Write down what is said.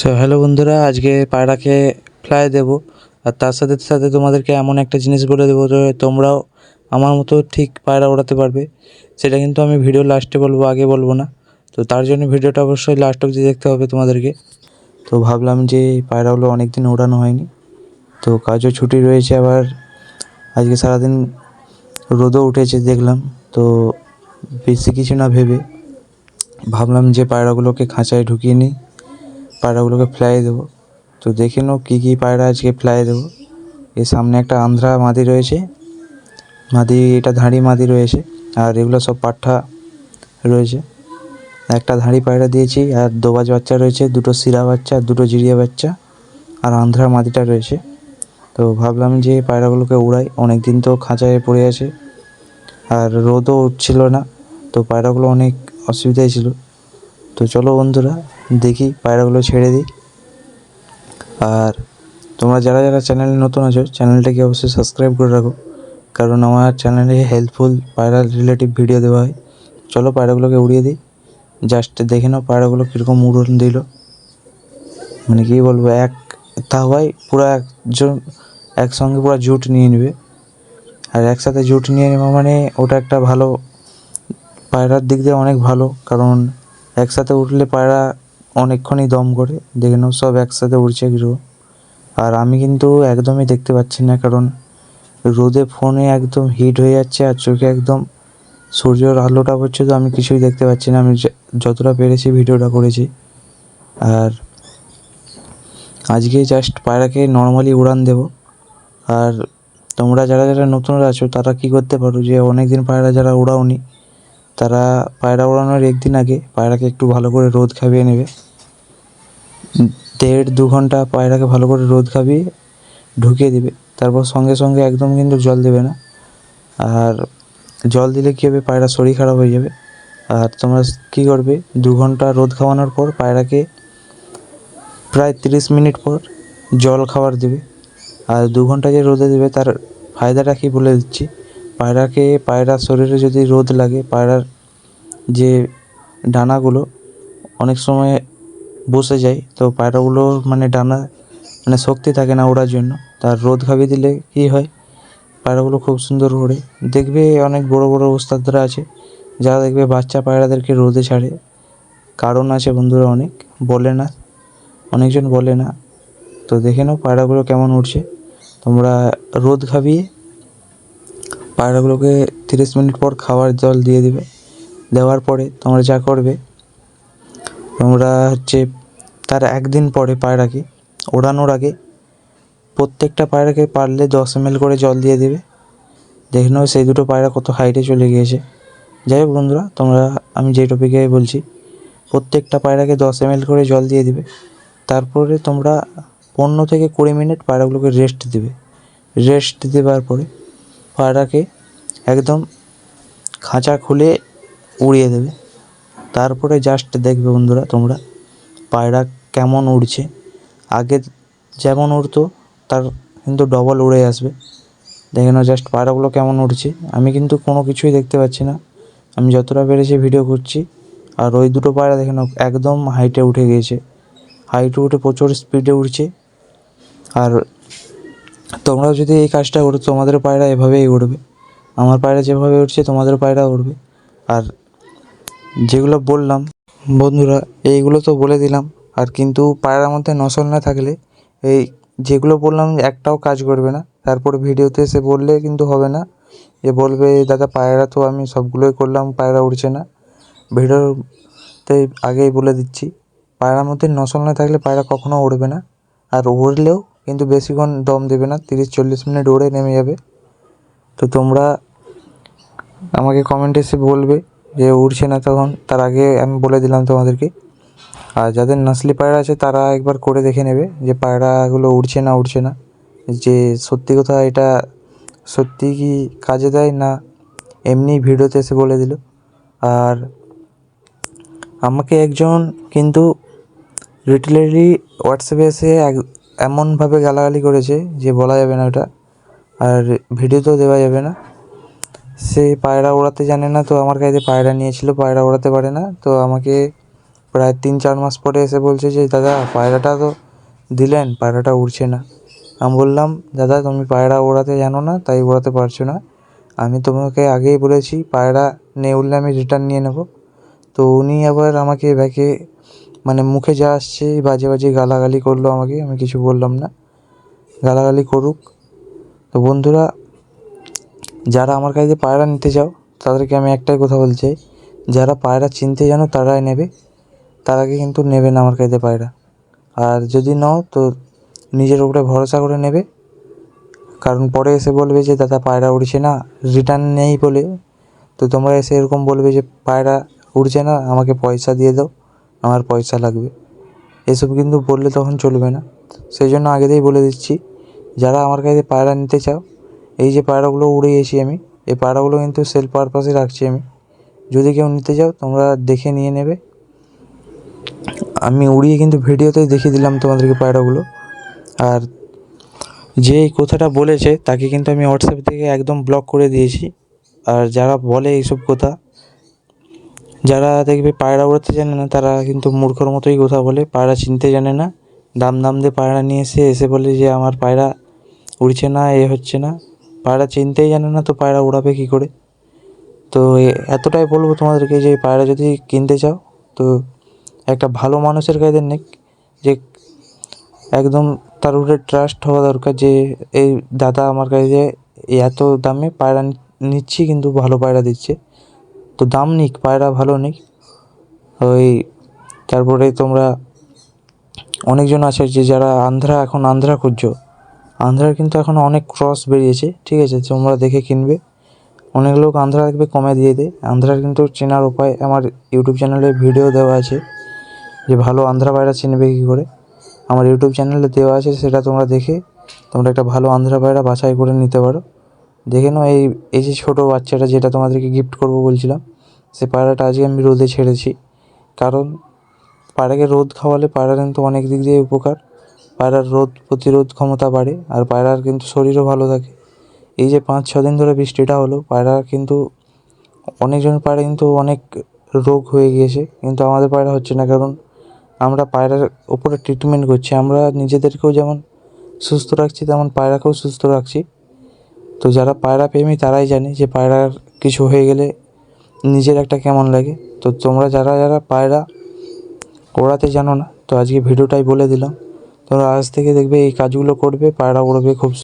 So hello বন্ধুরা, আজকে পায়রাকে fly দেব। আর তার সাথে সাথে তোমাদেরকে এমন একটা জিনিস বলে দেবো যে তোমরাও আমার মতো ঠিক পায়রা ওড়াতে পারবে। সেটা কিন্তু আমি ভিডিও লাস্টে বলব, আগে বলব না। তো তার জন্য ভিডিওটা অবশ্যই লাস্ট অবধি দেখতে হবে তোমাদেরকে। তো ভাবলাম যে পায়রাগুলো অনেক দিন ওড়ানো হয়নি। তো কাজও ছুটি রয়েছে আবার। আজকে সারাদিন রোদও উঠেছে দেখলাম। তো বেশি কিছু না ভেবে ভাবলাম যে পায়রাগুলোকে খাঁচায় ঢুকিয়ে নিই। পায়রাগুলোকে ফ্লাই দেবো। তো দেখে নাও কী কী পায়রা আজকে ফ্লাই দেবো। এর সামনে একটা আন্ধ্রা মাদি রয়েছে। মাদি, এটা ধাড়ি মাদি রয়েছে। আর এগুলো সব পাঠা রয়েছে। একটা ধাড়ি পায়রা দিয়েছি, আর দোবাজ বাচ্চা রয়েছে, দুটো শিরা বাচ্চা, দুটো জিরিয়া বাচ্চা, আর আন্ধ্রা মাদিটা রয়েছে। তো ভাবলাম যে পায়রাগুলোকে উড়াই অনেক দিন তো খাঁচায় পড়ে আছে। আর রোদও উঠছিল না, তো পায়রাগুলো অনেক অসুবিধায় ছিল। তো চলো বন্ধুরা, দেখি পায়রাগুলো ছেড়ে দিই। আর তোমরা যারা যারা চ্যানেলে নতুন আছো, চ্যানেলটাকে অবশ্যই সাবস্ক্রাইব করে রাখো। কারণ আমার চ্যানেলে হেল্পফুল পায়রা রিলেটিভ ভিডিও দেওয়া হয়। চলো পায়রাগুলোকে উড়িয়ে দিই। জাস্ট দেখে নাও পায়রাগুলো কীরকম উড়ন দিল। মানে কী বলব, এক তা হয় পুরো একজন, একসঙ্গে পুরো জুট নিয়ে নেবে। আর একসাথে জুট নিয়ে নেওয়া মানে ওটা একটা ভালো, পায়রার দিক দিয়ে অনেক ভালো। কারণ একসাথে উঠলে পায়রা অনেকক্ষণই দম করে। দেখে নাও, সব একসাথে উড়ছে কীরকম আর আমি কিন্তু একদমই দেখতে পাচ্ছি না, কারণ রোদে ফোনে একদম হিট হয়ে যাচ্ছে আর চোখে একদম সূর্যের আলোটা পড়ছে তো আমি কিছুই দেখতে পাচ্ছি না। আমি যতটা পেরেছি ভিডিওটা করেছি। আর আজকে জাস্ট পায়রাকে নর্মালি উড়ান দেব। আর তোমরা যারা যারা নতুন আছো, তারা কি করতে পারো যে অনেক দিন পায়রা যারা উড়াওনি তারা পায়রা ওড়ানোর একদিন আগে পায়রাকে একটু ভালো করে রোদ খাইয়ে নেবে। দেড় দু ঘণ্টা পায়রাকে ভালো করে রোদ খাবিয়ে ঢুকিয়ে দিবে। তারপর সঙ্গে সঙ্গে একদম কিন্তু জল দেবে না। আর জল দিলে কী হবে? পায়রা শরীর খারাপ হয়ে যাবে। আর তোমরা কী করবে? দু ঘণ্টা রোদ খাওয়ানোর পর পায়রাকে প্রায় তিরিশ মিনিট পর জল খাবার দেবে। আর দু ঘণ্টা যে রোদে দেবে, তার ফায়দাটা কি বলে দিচ্ছি? পায়রাকে, পায়রার শরীরে যদি রোদ লাগে, পায়রার যে ডানাগুলো অনেক সময় বসে যায়, তো পায়রাগুলোর মানে ডানা মানে শক্তি থাকে না ওড়ার জন্য। তার রোদ খাবিয়ে দিলে কী হয়? পায়রাগুলো খুব সুন্দর ওড়ে। দেখবে অনেক বড় বড় ওস্তাদরা আছে, যারা দেখবে বাচ্চা পায়রাদেরকে রোদে ছাড়ে। কারণ আছে বন্ধুরা অনেক, বলে না, অনেকজন বলে না। তো দেখে নাও পায়রাগুলো কেমন উঠছে তোমরা রোদ খাবিয়ে পায়রাগুলোকে তিরিশ মিনিট পর খাবার জল দিয়ে দিবে। দেওয়ার পরে তোমরা যা করবে, তোমরা হচ্ছে তার একদিন পরে পায়রাকে ওড়ানোর আগে প্রত্যেকটা পায়রাকে পারলে দশ এম করে জল দিয়ে দেবে। দেখে নাও সেই দুটো পায়রা কত হাইটে চলে গিয়েছে। যাই হোক বন্ধুরা, তোমরা, আমি যে টপিকে বলছি, প্রত্যেকটা পায়রাকে দশ এম করে জল দিয়ে দিবে। তারপরে তোমরা পনেরো থেকে কুড়ি মিনিট পায়রাগুলোকে রেস্ট দিবে। রেস্ট দেওয়ার পরে পায়রাকে একদম খাঁচা খুলে উড়িয়ে দেবে। তারপরে জাস্ট দেখবে বন্ধুরা তোমরা পায়রা কেমন উড়ছে। আগে যেমন উড়তো, তার কিন্তু ডবল উড়ে আসবে। দেখে নাও জাস্ট পায়রাগুলো কেমন উড়ছে। আমি কিন্তু কোনো কিছুই দেখতে পাচ্ছি না। আমি যতটা পেরেছি ভিডিও করছি। আর ওই দুটো পায়রা দেখে নাও, একদম হাইটে উঠে গিয়েছে। হাইটে উঠে প্রচুর স্পিডে উড়ছে। আর তোমরাও যদি এই কাজটা করো, তোমাদের পায়রা এভাবেই উড়বে। আমার পায়রা যেভাবে উঠছে তোমাদের পায়রা উড়বে। আর যেগুলো বললাম, বন্ধুরা, এইগুলো তো বলে দিলাম। আর কিন্তু পায়রার মধ্যে নসল না থাকলে, এই যেগুলো বললাম, একটাও কাজ করবে না। তারপর ভিডিওতে এসে বললে কিন্তু হবে না। এ বলবে, দাদা, পায়রা তো আমি সবগুলোই করলাম, পায়রা উড়ছে না। ভিডিওতে আগেই বলে দিচ্ছি, পায়রার মধ্যে নসল না থাকলে পায়রা কখনো উড়বে না। আর উড়লেও কিন্তু বেশিক্ষণ দম দেবে না, তিরিশ চল্লিশ মিনিট ওড়ে নেমে যাবে। তো তোমরা আমাকে কমেন্ট এসে বলবে যে উড়ছে না তখন। তার আগে আমি বলে দিলাম তোমাদেরকে। আর যাদের নাসলি পায়রা আছে, তারা একবার করে দেখে নেবে যে পায়রাগুলো উড়ছে না উড়ছে না। যে সত্যি কথা, এটা সত্যি কি কাজে দেয় না? এমনি ভিডিওতে এসে বলে দিল। আর আমাকে একজন কিন্তু লিটারেলি হোয়াটসঅ্যাপে এসে এক এমনভাবে গালাগালি করেছে যে বলা যাবে না ওটা। আর ভিডিওতেও দেওয়া যাবে না। সে পায়রা ওড়াতে জানে না, তো আমার কাছে পায়রা নিয়েছিল, পায়রা ওড়াতে পারে না। তো আমাকে প্রায় তিন চার মাস পরে এসে বলছে যে, দাদা, পায়রাটা তো দিলেন, পায়রাটা উড়ছে না। আমি বললাম, দাদা, তুমি পায়রা ওড়াতে জানো না, তাই ওড়াতে পারছ না। আমি তোমাকে আগেই বলেছি, পায়রা নে উড়লে আমি রিটার্ন নিয়ে নেব। তো উনি আবার আমাকে ব্যাকে মানে মুখে যা আসছে, বাজে বাজে গালাগালি করল আমাকে, আমি কিছু বললাম না। গালাগালি করুক। তো বন্ধুরা, যারা আমার কাছে পায়রা নিতে চাও, তাদেরকে আমি একটাই কথা বলতে চাই। যারা পায়রা চিনতে জানো, তারাই নেবে। তার আগে কিন্তু নেবে না আমার কাছে পায়রা। আর যদি নাও, তো নিজের উপরে ভরসা করে নেবে। কারণ পরে এসে বলবে যে, দাদা, পায়রা উড়ছে না রিটার্ন নেই বলে। তো তোমরা এসে এরকম বলবে যে, পায়রা উড়ছে না, আমাকে পয়সা দিয়ে দাও। আমার পয়সা লাগবে। এসব কিন্তু বললে তখন চলবে না। সেই জন্য আগে থেকেই বলে দিচ্ছি, যারা আমার কাছে পায়রা নিতে চাও, এই যে পায়রাগুলো উড়িয়েছি আমি, এই পায়রাগুলো কিন্তু সেল পারপাসে রাখছি আমি। যদি কেউ নিতে চাও, তোমরা দেখে নিয়ে নেবে। আমি উড়িয়ে কিন্তু ভিডিওতেই দেখিয়ে দিলাম তোমাদেরকে পায়রাগুলো। আর যে এই কথাটা বলেছে, তাকে কিন্তু আমি হোয়াটসঅ্যাপ থেকে একদম ব্লক করে দিয়েছি। আর যারা বলে এইসব কথা যারা দেখবে পায়রা উড়াতে জানে না, তারা কিন্তু মূর্খর মতোই কথা বলে। পায়রা চিনতে জানে না। দাম দাম দিয়ে পায়রা নিয়ে এসে এসে বলে যে, আমার পায়রা উড়ছে না, এ হচ্ছে না। পায়রা চিনতেই জানে না, তো পায়রা উড়াবে কী করে? তো এতটাই বলব তোমাদেরকে যে, পায়রা যদি কিনতে চাও, তো একটা ভালো মানুষের কাছে নেক। যে, একদম তার উপরে ট্রাস্ট হওয়া দরকার যে, এই দাদা আমার কাছে এত দামে পায়রা নিচ্ছি, কিন্তু ভালো পায়রা দিচ্ছে। তো দাম নিক, পায়রা ভালো নিক। ওই, তারপরে তোমরা অনেকজন আছে যে যারা আন্ধ্রা, এখন আন্ধ্রা খুঁজছো। আন্ধ্রার কিন্তু এখন অনেক ক্রস বেরিয়েছে, ঠিক আছে? তোমরা দেখে কিনবে। অনেক লোক আন্ধ্রা দেখবে কমে দিয়ে দেয় আন্ধ্রার কিন্তু চেনার উপায়, আমার ইউটিউব চ্যানেলে ভিডিও দেওয়া আছে যে ভালো আন্ধ্রা পায়রা চিনবে কী করে। আমার ইউটিউব চ্যানেলে দেওয়া আছে, সেটা তোমরা দেখে তোমরা একটা ভালো আন্ধ্রা পায়রা বাছাই করে নিতে পারো। দেখে নাও, এই এই যে ছোটো বাচ্চাটা যেটা তোমাদেরকে গিফট করব বলছিলাম, সে পায়রাটা আজকে আমি রোদে ছেড়েছি। কারণ পায়রাকে রোদ খাওয়ালে পায়রার কিন্তু অনেক দিক দিয়ে উপকার। পায়রার রোদ প্রতিরোধ ক্ষমতা বাড়ে আর পায়রার কিন্তু শরীরও ভালো থাকে। এই যে পাঁচ, ছ দিন ধরে বৃষ্টিটা হলো পায়রা কিন্তু অনেকজন পায়রা কিন্তু অনেক রোগ হয়ে গিয়েছে, কিন্তু আমাদের পায়রা হচ্ছে না। কারণ আমরা পায়রার উপরে ট্রিটমেন্ট করছি, আমরা নিজেদেরকেও যেমন সুস্থ রাখছি, তেমন পায়রাকেও সুস্থ রাখছি। তো যারা পায়রা প্রেমী, তারাই জানে যে পায়রার কিছু হয়ে গেলে নিজের একটা কেমন লাগে। তো তোমরা যারা যারা পায়রা ওড়াতে জানো না, তো আজকে ভিডিওটাই বলে দিলাম। তোমরা আজ থেকে দেখবে এই কাজগুলো করবে, পায়রা উড়বে খুব